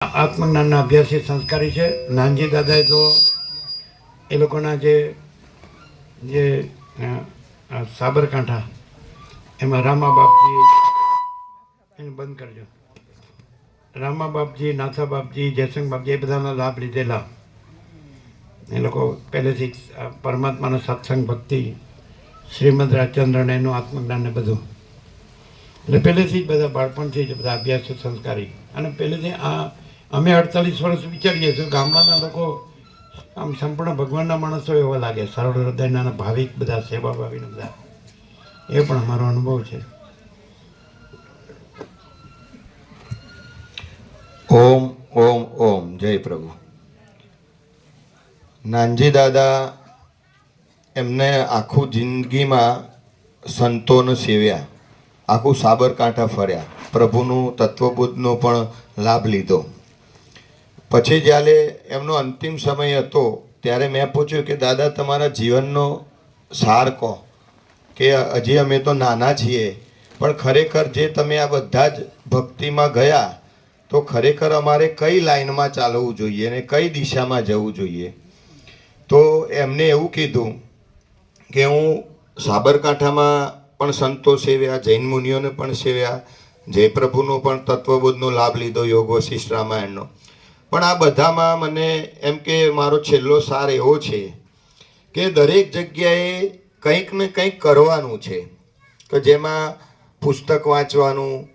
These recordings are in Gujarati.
આત્મજ્ઞાનના અભ્યાસી સંસ્કારી છે. નાનજી દાદાએ તો એ લોકોના જે જે સાબરકાંઠા, એમાં રામા બાપજી એને બંધ કરજો. રામા બાપજી, નાથા બાપજી જયસંગ બાપજી એ બધાના લાભ લીધેલા. એ લોકો પહેલેથી પરમાત્માનો સત્સંગ ભક્તિ, શ્રીમદ રાજચંદ્રને એનું આત્મજ્ઞાન ને બધું. એટલે પહેલેથી જ બધા બાળપણથી જ બધા અભ્યાસ સંસ્કારી. અને પહેલેથી આ અમે અડતાલીસ વર્ષ વિચારીએ છીએ. ગામડાના લોકો આમ સંપૂર્ણ ભગવાનના માણસો એવા લાગે. સરળ હૃદયના ભાવિક બધા સેવા ભાવીને બધા. એ પણ અમારો અનુભવ છે. ઓમ ઓમ ઓમ. જય પ્રભુ. નાનજી દાદા એમને આખું જિંદગીમાં સંતોને સેવ્યા. આખું સાબરકાંઠા ફર્યા. પ્રભુનું તત્વબુદ્ધનો પણ લાભ લીધો. પછી જ્યારે એમનો અંતિમ સમય હતો, ત્યારે મેં પૂછ્યું કે, દાદા, તમારા જીવનનો સાર કહો. કે, હજી અમે તો નાના છીએ, પણ ખરેખર જે તમે આ બધા જ ભક્તિમાં ગયા, તો ખરેખર અમારે કઈ લાઈનમાં ચાલવું જોઈએ અને કઈ દિશામાં જવું જોઈએ? તો એમને એવું કીધું કે, હું સાબરકાંઠામાં પણ સંતો સેવ્યા, જૈન મુનિઓને પણ સેવ્યા, જયપ્રભુનો પણ તત્વબોધનો લાભ લીધો યોગ વશિષ્ઠ રામાયણનો. પણ આ બધામાં મને એમ કે મારો છેલ્લો સાર એવો છે કે દરેક જગ્યાએ કંઈક ને કંઈક કરવાનું છે. કે જેમાં પુસ્તક વાંચવાનું,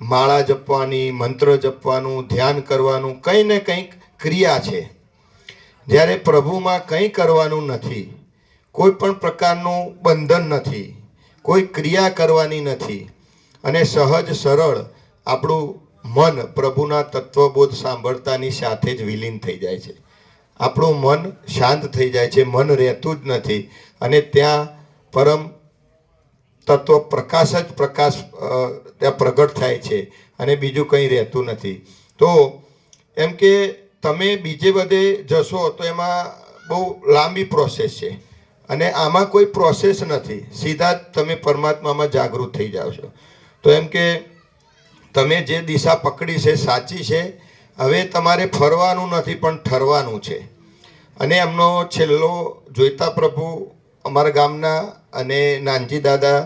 માળા જપવાની, મંત્ર જપવાનું, ધ્યાન કરવાનું, કંઈ ને કંઈક ક્રિયા છે. જ્યારે પ્રભુમાં કંઈ કરવાનું નથી, કોઈ પણ પ્રકારનું બંધન નથી, કોઈ ક્રિયા કરવાની નથી, અને સહજ સરળ આપણું મન પ્રભુના તત્વબોધ સાંભળતાની સાથે જ વિલીન થઈ જાય છે. આપણું મન શાંત થઈ જાય છે, મન રહેતું જ નથી અને ત્યાં પરમ તત્વ પ્રકાશ જ પ્રકાશ ત્યાં પ્રગટ થાય છે અને બીજું કંઈ રહેતું નથી. તો એમ કે તમે બીજે બધે જશો તો એમાં બહુ લાંબી પ્રોસેસ છે અને આમાં કોઈ પ્રોસેસ નથી. સીધા જ તમે પરમાત્મામાં જાગૃત થઈ જાઓ છો. તો એમ કે તમે જે દિશા પકડી છે સાચી છે, હવે તમારે ફરવાનું નથી, પણ ઠરવાનું છે. અને એમનો છેલ્લો જોઈતા પ્રભુ અમારા ગામના અને નાનજી દાદા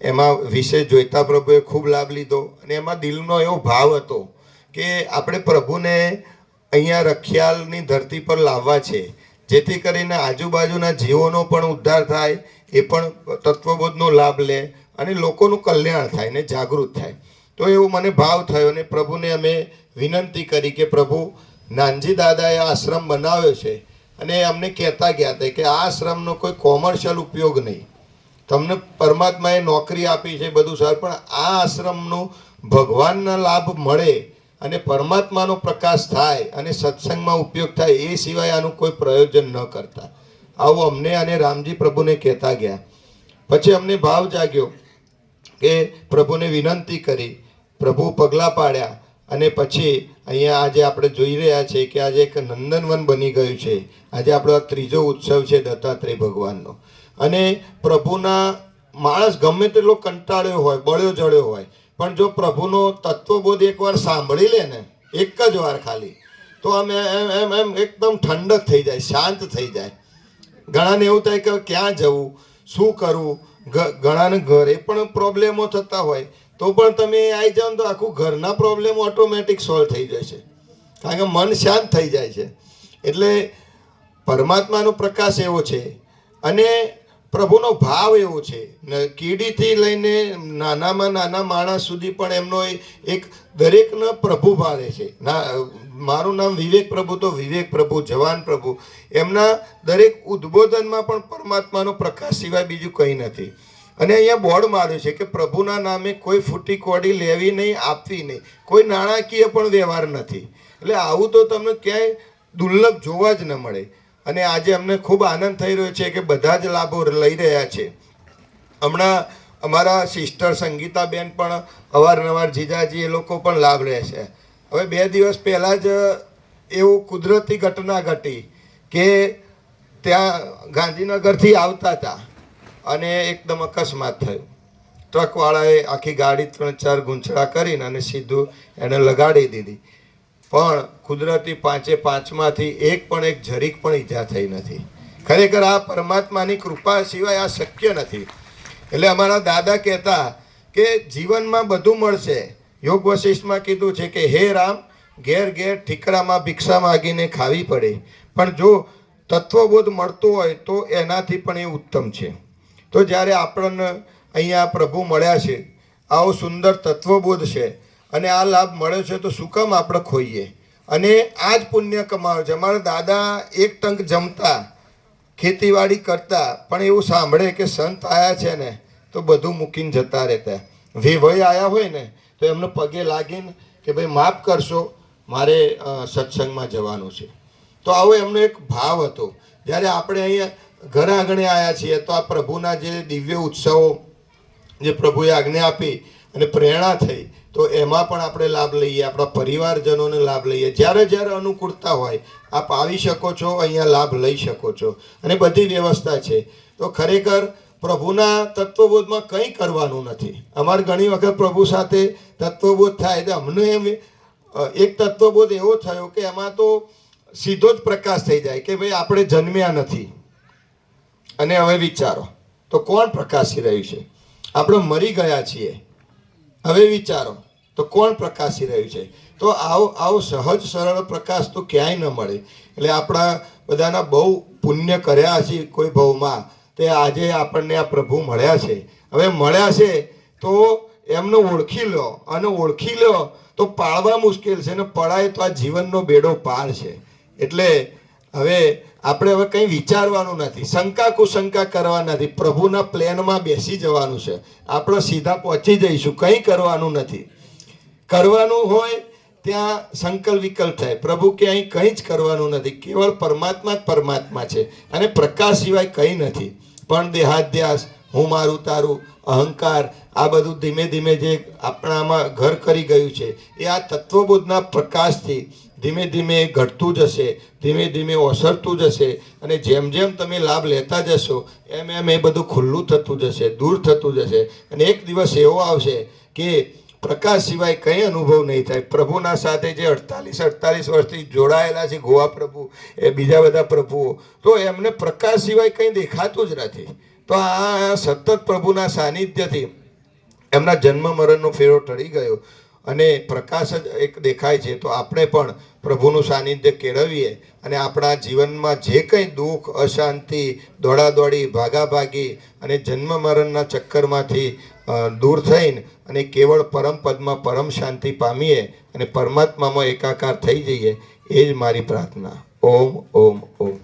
એમાં વિશે જોઈતા પ્રભુએ ખૂબ લાભ લીધો. અને એમાં દિલનો એવો ભાવ હતો કે આપણે પ્રભુને અહીંયા રખિયાલની ધરતી પર લાવવા છે, જેથી કરીને આજુબાજુના જીવોનો પણ ઉદ્ધાર થાય, એ પણ તત્વબોધનો લાભ લે અને લોકોનું કલ્યાણ થાય ને જાગૃત થાય. તો એવું મને ભાવ થયો અને પ્રભુને અમે વિનંતી કરી કે પ્રભુ, નાનજી દાદાએ આશ્રમ બનાવ્યો છે અને અમને કહેતા ગયા હતા કે આ આશ્રમનો કોઈ કોમર્શિયલ ઉપયોગ નહીં. તમને પરમાત્માએ નોકરી આપી છે બધું સારું, પણ આ આશ્રમનો ભગવાનના લાભ મળે અને પરમાત્માનો પ્રકાશ થાય અને સત્સંગમાં ઉપયોગ થાય એ સિવાય આનું કોઈ પ્રયોજન ન કરતા. આવું અમને અને રામજી પ્રભુને કહેતા ગયા. પછી અમને ભાવ જાગ્યો કે પ્રભુને વિનંતી કરી પ્રભુ પગલાં પાડ્યા અને પછી અહીંયા આજે આપણે જોઈ રહ્યા છીએ કે આજે એક નંદનવન બની ગયું છે. આજે આપણો આ ત્રીજો ઉત્સવ છે દત્તાત્રેય ભગવાનનો. અને પ્રભુના માણસ ગમે તેટલો કંટાળ્યો હોય, બળ્યો જળ્યો હોય, પણ જો પ્રભુનો તત્વબોધ એકવાર સાંભળી લે ને, એક જ વાર ખાલી, તો આમ એમ એમ એમ એકદમ ઠંડક થઈ જાય, શાંત થઈ જાય. ઘણાને એવું થાય કે ક્યાં જવું, શું કરવું ઘણાને ઘરે પણ પ્રોબ્લેમો થતા હોય તો પણ તમે આવી જાઓ તો આખું ઘરના પ્રોબ્લેમ ઓટોમેટિક સોલ્વ થઈ જશે કારણ કે મન શાંત થઈ જાય છે. એટલે પરમાત્માનો પ્રકાશ એવો છે અને પ્રભુનો ભાવ એવો છે. કીડીથી લઈને નાનામાં નાના માણસ સુધી પણ એમનો એક દરેકનો પ્રભુ ભાવે છે. ના મારું નામ વિવેક પ્રભુ તો વિવેક પ્રભુ, જવાન પ્રભુ. એમના દરેક ઉદ્બોધનમાં પણ પરમાત્માનો પ્રકાશ સિવાય બીજું કંઈ નથી. અને અહીંયા બોર્ડ માર્યું છે કે પ્રભુના નામે કોઈ ફૂટી કોડી લેવી નહીં, આપવી નહીં. કોઈ નાણાકીય પણ વ્યવહાર નથી. એટલે આવું તો તમને ક્યાંય દુર્લભ જોવા જ ન મળે. અને આજે અમને ખૂબ આનંદ થઈ રહ્યો છે કે બધા જ લાભો લઈ રહ્યા છે. હમણાં અમારા સિસ્ટર સંગીતાબેન પણ અવારનવાર જીજાજી એ લોકો પણ લાભ લે છે. હવે બે દિવસ પહેલાં જ એવું કુદરતી ઘટના ઘટી કે ત્યાં ગાંધીનગરથી આવતા હતા. અને એકદમ અકસ્માત થયું. ટ્રકવાળાએ આખી ગાડી ત્રણ ચાર ગૂંચળા કરીને અને સીધું એને લગાડી દીધી. પણ કુદરતી પાંચે પાંચમાંથી એક પણ એક જરીક પણ ઈજા થઈ નથી. ખરેખર આ પરમાત્માની કૃપા સિવાય આ શક્ય નથી. એટલે અમારા દાદા કહેતા કે જીવનમાં બધું મળશે. યોગ વશિષ્ઠમાં કીધું છે કે, હે રામ, ઘેર ઘેર ઠીકરામાં ભિક્ષા માગીને ખાવી પડે. પણ જો તત્વબોધ મળતો હોય તો એનાથી પણ એ ઉત્તમ છે. તો જ્યારે આપણને અહીંયા પ્રભુ મળ્યા છે, આવો સુંદર તત્વબોધ છે અને આ લાભ મળ્યો છે, તો શું કામ આપણે ખોઈએ? અને આ જ પુણ્ય કમાવે છે. અમારા દાદા એક ટંક જમતા, ખેતીવાડી કરતા, પણ એવું સાંભળે કે સંત આવ્યા છે ને, તો બધું મૂકીને જતા રહેતા. વેભય આવ્યા હોય ને, તો એમને પગે લાગીને કે ભાઈ માફ કરશો, મારે સત્સંગમાં જવાનું છે. તો આવો એમનો એક ભાવ હતો. જ્યારે આપણે અહીંયા ઘર આંગણે આવ્યા છીએ તો આ પ્રભુના જે દિવ્ય ઉત્સવો, જે પ્રભુએ આજ્ઞા આપી અને પ્રેરણા થઈ, તો એમાં પણ આપણે લાભ લઈએ, આપણા પરિવારજનોને લાભ લઈએ. જ્યારે જ્યારે અનુકૂળતા હોય, આપ આવી શકો છો, અહીંયા લાભ લઈ શકો છો. અને બધી વ્યવસ્થા છે. તો ખરેખર પ્રભુના તત્વબોધમાં કંઈ કરવાનું નથી. અમારે ઘણી વખત પ્રભુ સાથે તત્વબોધ થાય તો અમને એમ એક તત્વબોધ એવો થયો કે એમાં તો સીધો જ પ્રકાશ થઈ જાય કે ભાઈ આપણે જન્મ્યા નથી. અને હવે વિચારો, તો કોણ પ્રકાશી રહ્યું છે? આપણે મરી ગયા છીએ. હવે વિચારો, તો કોણ પ્રકાશી રહ્યું છે? તો આવો આવો સહજ સરળ પ્રકાશ તો ક્યાંય ન મળે. એટલે આપણા બધાના બહુ પુણ્ય કર્યા છે કોઈ ભવમાં. તે આજે આપણને આ પ્રભુ મળ્યા છે. હવે મળ્યા છે, તો એમને ઓળખી લો. અને ઓળખી લો, તો પાળવા મુશ્કેલ છે અને પડાય તો આ જીવનનો બેડો પાર છે. એટલે હવે આપણે હવે કંઈ વિચારવાનું નથી. શંકા કુશંકા કરવા નથી. પ્રભુના પ્લેનમાં બેસી જવાનું છે. આપણે સીધા પહોંચી જઈશું. કંઈ કરવાનું નથી. કરવાનું હોય ત્યાં સંકલ્પ વિકલ્પ થાય. પ્રભુ કે અહીં કંઈ જ કરવાનું નથી. કેવળ પરમાત્મા જ પરમાત્મા છે. અને પ્રકાશ સિવાય કંઈ નથી. પણ દેહાધ્યાસ હું મારું તારું અહંકાર, આ બધું ધીમે ધીમે જે આપણામાં ઘર કરી ગયું છે, એ આ તત્વબોધના પ્રકાશથી ધીમે ધીમે ઘટતું જશે, ધીમે ધીમે ઓસરતું જશે અને જેમ જેમ તમે લાભ લેતા જશો, એમ એમ એ બધું ખુલ્લું થતું જશે, દૂર થતું જશે. અને એક દિવસ એવો આવશે કે પ્રકાશ સિવાય કંઈ અનુભવ નહીં થાય. પ્રભુના સાથે જે અડતાલીસ અડતાલીસ વર્ષથી જોડાયેલા છે ગોવા પ્રભુ, એ બીજા બધા પ્રભુઓ, તો એમને પ્રકાશ સિવાય કંઈ દેખાતું જ નથી. તો આ સતત પ્રભુના સાનિધ્યથી એમના જન્મ મરણનો ફેરો ટળી ગયો અને પ્રકાશ જ એક દેખાય છે. તો આપણે પણ પ્રભુનું સાનિધ્ય કેળવીએ અને આપણા જીવનમાં જે કંઈ દુઃખ, અશાંતિ, દોડાદોડી, ભાગાભાગી અને જન્મ મરણના ચક્કરમાંથી દૂર થઈને અને કેવળ પરમ પદમાં પરમ શાંતિ પામીએ અને પરમાત્મામાં એકાકાર થઈ જઈએ, એ જ મારી પ્રાર્થના. ઓમ ઓમ ઓમ.